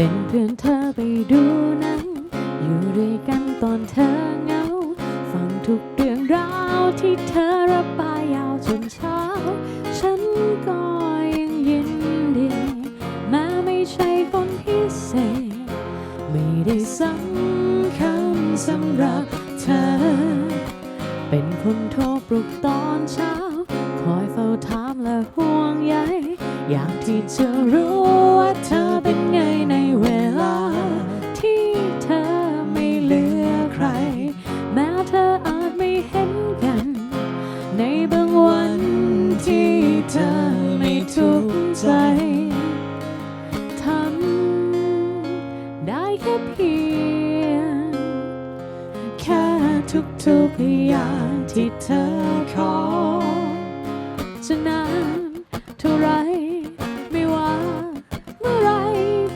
เป็นเพื่อนเธอไปดูหนัง อยู่ด้วยกันตอนเธอเหงา ฟังทุกเรื่องราวที่เธอระบายยาวจนเช้า ฉันก็ยังยินดี แม้ไม่ใช่คนพิเศษ ไม่ได้สำคัญสำหรับเธอ เป็นคนโทรปลุกตอนเช้า คอยเฝ้าถามและห่วงใยอยากที่จะรู้ว่าเธอ แค่เพียง แค่ทุกๆอย่างที่เธอขอจะนานเท่าไรไม่ว่าเมื่อไร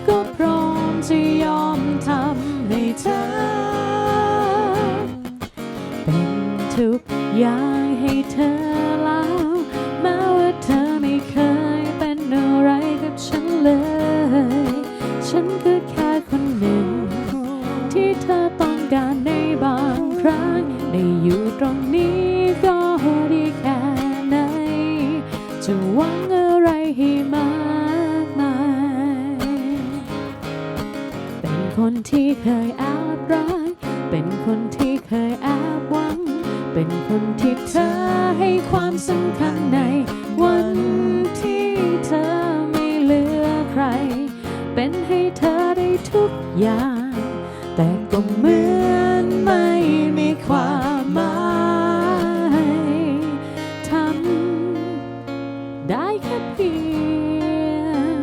ก็พร้อมจะยอมทำให้เธอ เป็นทุกอย่าง ที่เธอต้องการในบางครั้ง ได้อยู่ตรงนี้ก็ดีแค่ไหน จะหวังอะไรให้มากมาย เป็นคนที่เคยแอบรัก เป็นคนที่เคยแอบหวัง เป็นคนที่เธอให้ความสำคัญในวันที่เธอไม่เหลือใคร เป็นให้เธอได้ทุกอย่าง แต่ก็เหมือนไม่มีความหมายทำได้แค่เพียง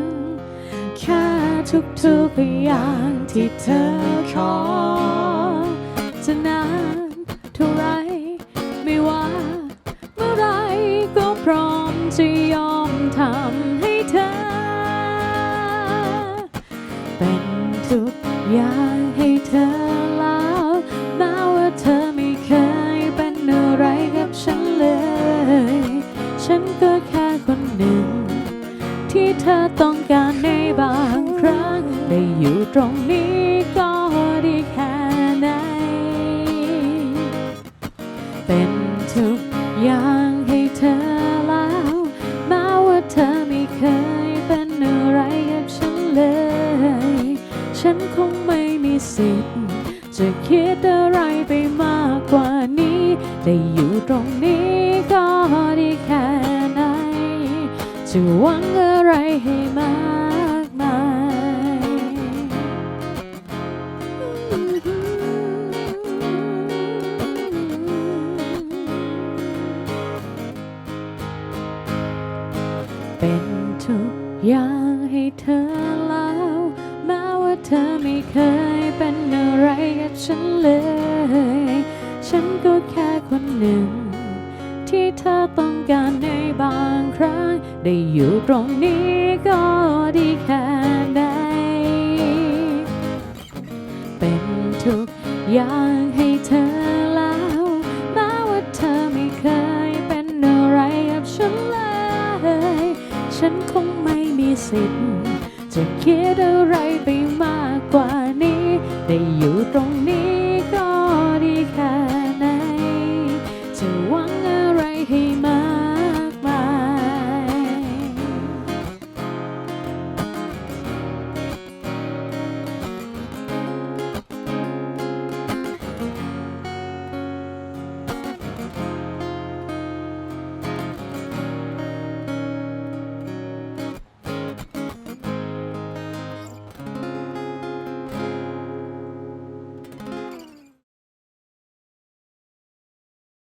แค่ทุกๆอย่างที่เธอขอจะนานเท่าไรไม่ว่าเมื่อไรก็พร้อมจะยอมทำให้เธอ เป็นทุก อยางให้เธอแล้วแม้ว่าเธอไม่เคยเป็นอะไรกับฉันเลย ฉันก็แค่คนหนึ่ง ที่เธอต้องการในบางครั้งได้อยู่ตรงนี้ก็ดีแค่ไหนเป็น นี้ได้อยู่ตรงนี้ก็ดีแค่ไหน จะหวังอะไรให้มากมายเป็นทุกอย่างให้เธอแล้ว แม้ว่าเธอไม่เคยเป็นอะไรกับฉันเลย ต้องการในบางครั้ง ได้อยู่ตรงนี้ก็ดีแค่ไหนเป็นทุกอย่างให้เธอแล้วแม้ว่าเธอไม่เคยเป็นอะไรกับฉันเลย ฉันคงไม่มีสิทธิ์จะคิดอะไรไปมากกว่านี้ ได้อยู่ตรงนี้